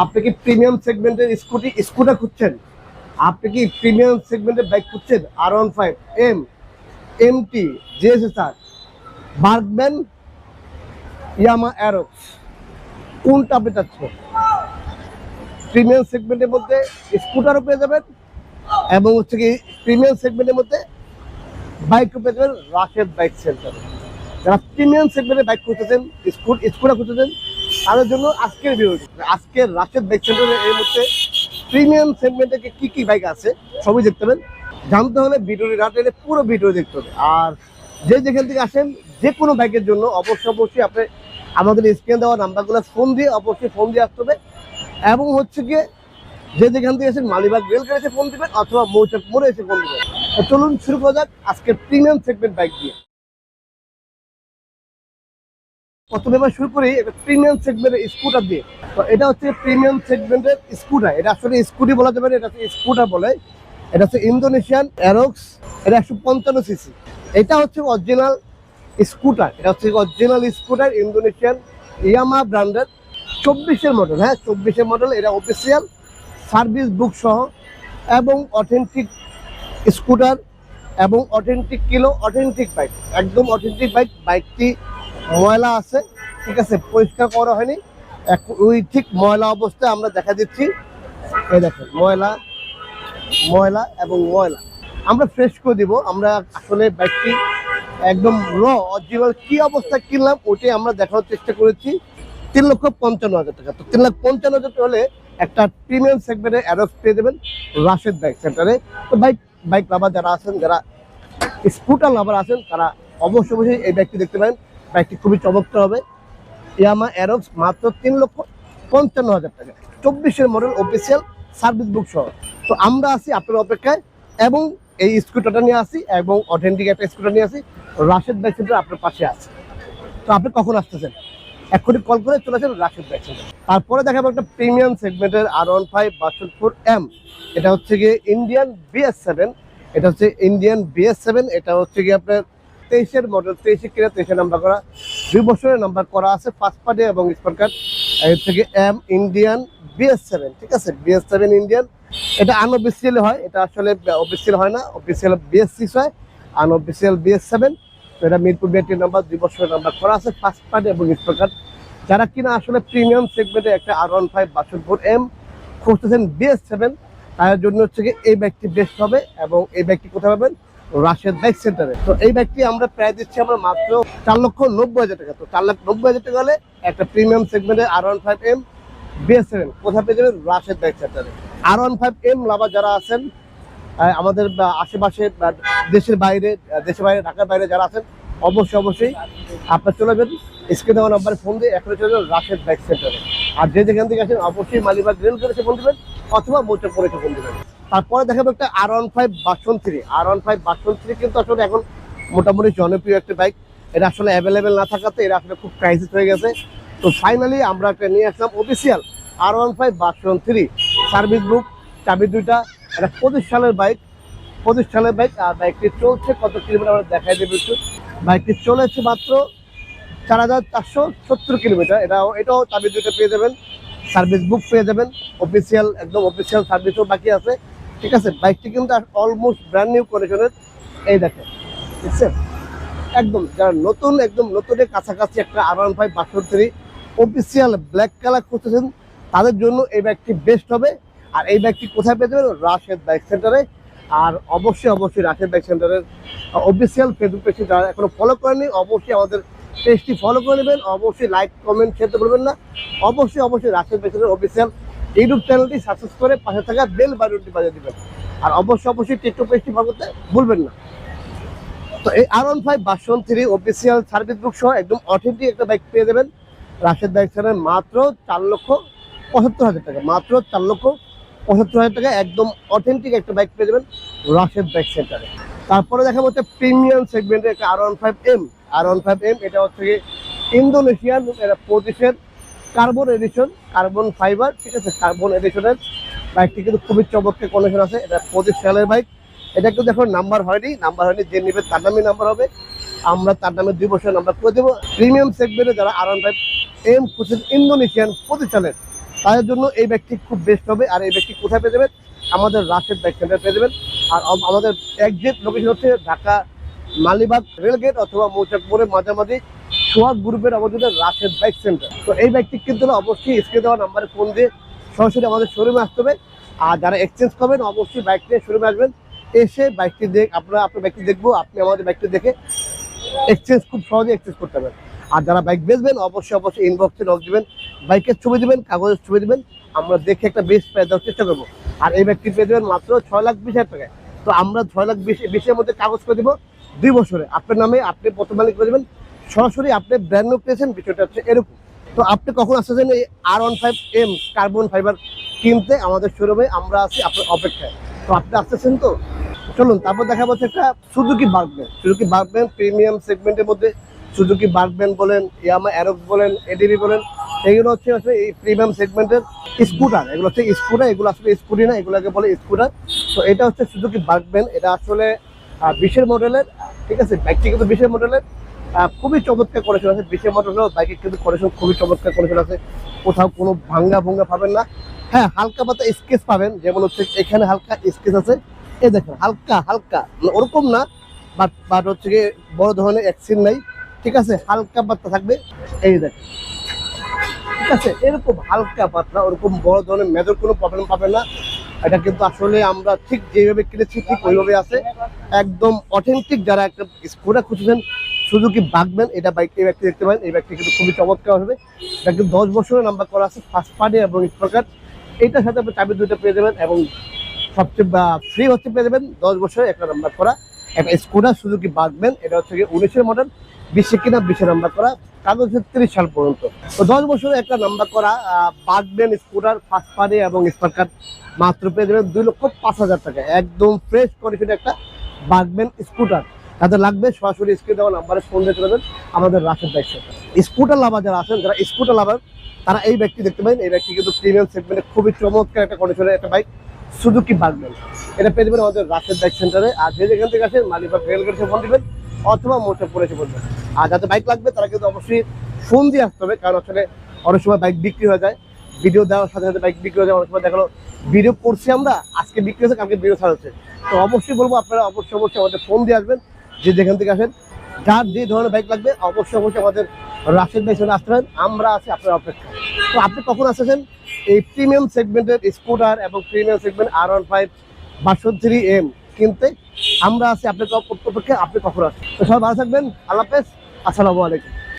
আপনি কি প্রিমিয়াম সেগমেন্টের স্কুটি স্কুটার খুঁজছেন? আপনি কি প্রিমিয়াম সেগমেন্টের বাইক খুঁজছেন? R one five M M T GSXR Burgman Yamaha Aerox কোনটা আপনি চাচ্ছেন? প্রিমিয়াম সেগমেন্টের মধ্যে স্কুটারও পেয়ে যাবেন এবং হচ্ছে কি প্রিমিয়াম সেগমেন্টের মধ্যে বাইকও পেয়ে যাবেন রাশেদ বাইক সেন্টার যারা প্রিমিয়াম সেগমেন্টের বাইক খুঁজতেছেন, স্কুট স্কুটার খুঁজতেছেন তাদের জন্য আজকের ভিডিওটি আজকের রাশেদ বাইক সেন্টারে এই মুহূর্তে প্রিমিয়াম সেগমেন্টে কি কি বাইক আছে, সবই দেখতে পাবেন। জানতে হলে ভিডিওটি টেনে পুরো ভিডিও দেখতে হবে। আর যে যেখান থেকে আসেন, যে কোনো বাইকের জন্য অবশ্যই অবশ্যই আপনি আমাদের স্ক্রিন দেওয়া নাম্বারগুলো ফোন দিয়ে অবশ্যই ফোন দিয়ে আসতে হবে। এবং হচ্ছে গিয়ে যে যেখান থেকে এসেন মালিবাগ রেল এসে ফোন দিবেন, অথবা মৌচাক মোড়ে এসে ফোন দিবেন। চলুন শুরু করা যাক আজকের প্রিমিয়াম সেগমেন্ট বাইক দিয়ে। প্রথমে এবার শুরু করি একটা প্রিমিয়াম সেগমেন্টের স্কুটার দিয়ে। তো এটা হচ্ছে প্রিমিয়াম সেগমেন্টের স্কুটার এটা আসলে স্কুটি বলা যাবে না, এটা হচ্ছে স্কুটার বলে। এটা হচ্ছে ইন্দোনেশিয়ান অ্যারোক্স এটা একশো পঞ্চান্ন সিসি এটা হচ্ছে অরিজিনাল স্কুটার এটা হচ্ছে অরিজিনাল স্কুটার ইন্দোনেশিয়ান ইয়ামা ব্র্যান্ডের চব্বিশের মডেল হ্যাঁ চব্বিশের মডেল এটা অফিসিয়াল সার্ভিস বুক সহ এবং অথেন্টিক স্কুটার এবং অথেন্টিক কিলো অথেন্টিক বাইক একদম অথেন্টিক বাইক বাইকটি ময়লা আছে, ঠিক আছে, পরিষ্কার করা হয়নি। ওই ঠিক ময়লা অবস্থায় আমরা দেখা দিচ্ছি। এই দেখেন, ময়লা ময়লা এবং ময়লা। আমরা ফ্রেশ করে দিব, আমরা আসলে বাইকটি একদম র অরিজিনাল কি অবস্থা কিনলাম, ওটাই আমরা দেখানোর চেষ্টা করেছি। তিন লক্ষ পঞ্চান্ন হাজার টাকা। তো তিন লাখ পঞ্চান্ন হাজার টাকা হলে একটা প্রিমিয়াম সেগমেন্টে অ্যারোক্স পেয়ে দেবেন রাশেদ বাইক সেন্টারে তো বাইক বাইক লাভার যারা আছেন, যারা স্কুটার লাভার আছেন, তারা অবশ্যই অবশ্যই এই বাইকটি দেখতে পারেন। বাইকটি খুবই চমৎকার হবে। ইয়ামা অ্যারোক্স মাত্র তিন লক্ষ পঞ্চান্ন হাজার টাকা। চব্বিশের মডেল অফিসিয়াল সার্ভিস বুক সহ। তো আমরা আছি আপনার অপেক্ষায় এবং এই স্কুটারটা নিয়ে আসি এবং অথেন্টিক একটা স্কুটার নিয়ে আসি রাশেদ বাইক সেন্টার আপনার পাশে আছে। তো আপনি কখন আসতেছেন? এক্ষুনি কল করে চলে আসেন রাশেদ বাইক সেন্টার তারপরে দেখাবো একটা প্রিমিয়াম সেগমেন্টের R one five version four M এটা হচ্ছে গিয়ে ইন্ডিয়ান বিএস সেভেন এটা হচ্ছে ইন্ডিয়ান বিএস সেভেন এটা হচ্ছে গিয়ে আপনার তেইশের মডেল তেইশে কিনা তেইশে নাম্বার করা। দুই বছরের নাম্বার করা আছে ফার্স্ট পার্টি এবং স্মার্ট কার্ড এর থেকে M Indian B S seven ঠিক আছে? বিএস সেভেন ইন্ডিয়ান এটা আনঅফিসিয়ালি হয়, এটা আসলে অফিসিয়াল হয় না অফিসিয়াল বিএস সিক্স হয় আনঅফিসিয়াল বিএস সেভেন তো এটা মিরপুর বিআরটির নাম্বার দুই বছরের নাম্বার করা আছে ফার্স্ট পার্টি এবং স্মার্ট কার্ড যারা কিনা আসলে প্রিমিয়াম সেগমেন্টে একটা আর ওয়ান ফাইভ বাসনপুর এম খুঁজতেছেন বিএস সেভেন তার জন্য হচ্ছে কি এই ব্যাগটি বেস্ট হবে এবং এই ব্যাগটি কোথায় পাবেন? রাশেদ বাইক সেন্টারে তো এই ব্যাগটি আমরা প্রায় দিচ্ছি আমরা মাত্র চার লক্ষ নব্বই হাজার টাকা। তো চার লাখ নব্বই হাজার টাকা হলে একটা প্রিমিয়াম সেগমেন্টের R one five M B S seven কোথায় পেয়ে যাবেন? রাশেদ বাইক সেন্টারে R one five M lover যারা আছেন আমাদের আশেপাশে দেশের বাইরে দেশের বাইরে, ঢাকার বাইরে যারা আছেন, অবশ্যই অবশ্যই আপনার চলে যাবেন স্ক্রিনে দেওয়া নাম্বারে ফোন দিয়ে এখন চলে যাবেন রাশেদ বাইক সেন্টারে আর যে যেখান থেকে আসেন, অবশ্যই মালিবাগ রেল করে এসে ফোন দেবেন, অথবা মোটর করে এসে ফোন দেবেন। তারপরে দেখাবো একটা R one five version three R one five version three কিন্তু আসলে এখন মোটামুটি জনপ্রিয় একটা বাইক এটা আসলে অ্যাভেলেবেল না থাকাতে এটা আসলে খুব ক্রাইসিস হয়ে গেছে। তো ফাইনালি আমরা একটা নিয়ে আসলাম official R one five version three service book চাবি দুইটা। এটা পঁচিশ সালের বাইক পঁচিশ সালের বাইক আর বাইকটি চলছে কত কিলোমিটার আমরা দেখাই দেবো একটু। বাইকটি চলেছে মাত্র চার হাজার চারশো সত্তর কিলোমিটার। এটাও এটাও চাবি দুইটা পেয়ে যাবেন। সার্ভিস বুক পেয়ে যাবেন। অফিসিয়াল একদম অফিসিয়াল সার্ভিসও বাকি আছে। ঠিক আছে? বাইকটি কিন্তু অলমোস্ট ব্র্যান্ড নিউ কন্ডিশনের এই দেখেন, বুঝছেন? একদম, যারা নতুন, একদম নতুনের কাছাকাছি একটা R one five version three official black colour করতেছেন তাদের জন্য এই ব্যাগটি বেস্ট হবে। আর এই ব্যাগটি কোথায় পেয়ে যাবেন? রাশেদ বাইক সেন্টারে। আর অবশ্যই অবশ্যই রাশেদ বাইক সেন্টারের অফিসিয়াল ফেসবুক পেজটি যারা এখনও ফলো করেনি অবশ্যই আমাদের পেজটি ফলো করে নেবেন। অবশ্যই লাইক কমেন্ট খেতে বলবেন না। অবশ্যই অবশ্যই রাশেদ বাইক সেন্টারের অফিসিয়াল ইউটিউব চ্যানেলটি সাবস্ক্রাইব করে পাশে থাকা বেল বাটনটি বাজিয়ে দিবেন। আর অবশ্যই অবশ্যই টিকটক পেজটি করতে ভুলবেন না। তো এই R one five version three official service book সহ একদম অথেন্টিক একটা বাইক পেয়ে দেবেন রাশেদ বাইক সেন্টারে মাত্র চার লক্ষ পঁচাত্তর হাজার টাকা, মাত্র চার লক্ষ পঁচাত্তর হাজার টাকা একদম অথেন্টিক একটা বাইক পেয়ে যাবেন রাশেদ বাইক সেন্টারে তারপরে দেখা হচ্ছে প্রিমিয়াম সেগমেন্টের একটা R one five M R one five M এটা হচ্ছে ইন্দোনেশিয়ান এটা পঁচিশের কার্বন এডিশন কার্বন ফাইবার ঠিক আছে? কার্বন এডিশনের বাইকটি কিন্তু খুবই চমৎকার কন্ডিশন আছে। এটা পঁচিশ সালের বাইক এটা কিন্তু এখন নাম্বার হয়নি। নাম্বার হয়নি, যে নিবে তার নামে নাম্বার হবে। আমরা তার নামে দুই বছর নাম্বার করে দেবো। প্রিমিয়াম সেগমেন্টে যারা আর ওয়ান ফাইভ এম খুঁজছেন ইন্দোনেশিয়ান পঁচিশ সালের, তাদের জন্য এই ব্যক্তি খুব বেস্ট হবে। আর এই ব্যক্তি কোথায় পেয়ে যাবেন? আমাদের রাশেদ বাইক সেন্টার পেয়ে যাবেন। আর আমাদের একজেক্ট লোকেশন হচ্ছে ঢাকা মালিবাগ রেলগেট অথবা মৌচাকপুরের মাঝামাঝি সোহাগ গ্রুপের আমাদের রাশেদ বাইক সেন্টার। তো এই ব্যক্তি কিন্তু অবশ্যই স্ক্রিনে দেওয়া নাম্বারে ফোন দিয়ে সরাসরি আমাদের শোরুমে আসতে হবে। আর যারা এক্সচেঞ্জ করবেন, অবশ্যই বাইক নিয়ে শোরুমে আসবেন। এসে বাইকটি দেখ আপনারা আপনার বাইকটি দেখব, আপনি আমাদের বাইকটি দেখে এক্সচেঞ্জ খুব সহজে এক্সচেঞ্জ করতে পারবেন। আর যারা বাইক বেচবেন, অবশ্যই অবশ্যই ইনবক্সে নক দিবেন, বাইকের ছবি দেবেন, কাগজের ছবি দিবেন, আমরা দেখে একটা বেস্ট প্রাইস দেওয়ার চেষ্টা করব। আর এই ব্যক্তি পেয়ে দেবেন মাত্র ছয় লাখ বিশ হাজার টাকায়। তো আমরা ছয় লাখ বিশ, বিশের মধ্যে কাগজ করে দেবো দুই বছরে। আপনার নামে আপনি প্রথম মালিক করে দেবেন সরাসরি আপনি ব্র্যান্ড নিউ পেয়েছেন, বিষয়টা হচ্ছে এরকম। তো আপনি কখন আসতেছেন এই R one five M carbon fibre কিনতে? আমাদের শোরুমে আমরা আছি আপনার অপেক্ষায়। তো আপনি আসতেছেন তো? চলুন, তারপর দেখা যাচ্ছে একটা Suzuki Burgman Suzuki Burgman premium সেগমেন্টের মধ্যে সুজুকি বার্গম্যান বলেন ইয়ামা অ্যারোক্স বলেন এডিবি বলেন, এগুলো হচ্ছে আসলে এই প্রিমিয়াম সেগমেন্টের স্কুটার এগুলো হচ্ছে স্কুটার এগুলো আসলে স্কুটি না, এগুলোকে বলে স্কুটার তো এটা হচ্ছে সুজুকি বার্গম্যান এটা আসলে বিশের মডেলের ঠিক আছে? ব্যক্তিগত বিশের মডেলের খুবই চমৎকার করেছিল আছে বিশের মডেলের বাইকের কিন্তু করেছিল খুবই চমৎকার করেছিল আছে কোথাও কোনো ভাঙ্গা ভঙ্গা পাবেন না। হ্যাঁ হালকা পাতা স্কেচ পাবেন, যেমন হচ্ছে এখানে হালকা স্কেচ আছে। এই দেখেন, হালকা হালকা, ওরকম না বাট বাট হচ্ছে গিয়ে বড় ধরনের অ্যাক্সিন নাই। ঠিক আছে, হালকা পাতলা থাকবে। এই দেখেন, ঠিক আছে, এরকম হালকা পাতলা ওরকম বড় ধরনের মেজর কোনো প্রবলেম পাবেন না। এটা কিন্তু আসলে আমরা ঠিক যেভাবে কিনেছি, ঠিক ওইভাবে আছে। একদম অথেন্টিক যারা একটা স্কুটার খুঁজছেন সুজুকি বাগবেন এটা বাইক এই ব্যক্তি দেখতে পারেন, এই ব্যক্তি কিন্তু খুবই চমৎকার হবে। এটা কিন্তু দশ বছরের নাম্বার করা আছে ফার্স্ট পার্টি এবং স্পকার এটার সাথে আপনি চাবি দুটো পেয়ে যাবেন এবং সবচেয়ে ফ্রি হচ্ছে পেয়ে যাবেন দশ বছরে একটা নাম্বার করা। একটা স্কুটার সুজুকি বাগবেন এটা হচ্ছে গিয়ে উনিশের মডেল বিশ্বে কিনা বিশে নাম্বার করা, কাগজ তিরিশ সাল পর্যন্ত। তো দশ বছরে একটা নাম্বার করা বাগবেন স্কুটার ফার্স্ট পার্টি এবং স্পার্কার মাত্র পেয়ে যাবেন দুই লক্ষ পাঁচ হাজার টাকা। একদম ফ্রেশ কন্ডিশন একটা বাগবেন স্কুটার তাদের লাগবে, সরাসরি স্ক্রিন দেওয়া নাম্বারে ফোন দিয়ে চলে আমাদের Rashed bike centre scooter lover যারা আছেন, যারা স্কুটার লাভার তারা এই ব্যক্তি দেখতে পাবেন এই ব্যক্তি কিন্তু প্রিমিয়াম সেগমেন্টে খুবই চমৎকার একটা কন্ডিশনের একটা বাইক সুজুকি বাগবেন এটা পেয়ে যাবেন আমাদের রাশেদ বাইক সেন্টারে আর যে যেখান থেকে আসেন মালিক বা রেলগেট এসে ফোন দিবেন, অথবা মোটরপুর এসে বলবেন। আর যাতে বাইক লাগবে, তারা কিন্তু অবশ্যই ফোন দিয়ে আসতে হবে, কারণ আসলে অনেক সময় বাইক বিক্রি হয়ে যায়। ভিডিও দেওয়ার সাথে সাথে বাইক বিক্রি হয়ে যায়, অনেক সময় দেখাল ভিডিও করছি আমরা, আজকে বিক্রি হচ্ছে কালকে ভিডিও ছাড়া হচ্ছে। তো অবশ্যই বলব, আপনারা অবশ্যই অবশ্যই আমাদের ফোন দিয়ে আসবেন। যে যেখান থেকে আসেন, যার যে ধরনের বাইক লাগবে, অবশ্যই অবশ্যই আমাদের রাশেদ ভাই চলে আসতে আমরা আছি আপনার অপেক্ষা তো আপনি কখন আসতেছেন? এই প্রিমিয়াম সেগমেন্টের স্কুটার এবং premium segment R one five বাষট্টি থ্রি এম কিনতে। আমরা আছি আপনার অপেক্ষা আপনি কখন আসছেন তো সবাই ভালো থাকবেন। আল্লাহ হাফেজ। আসসালামু আলাইকুম।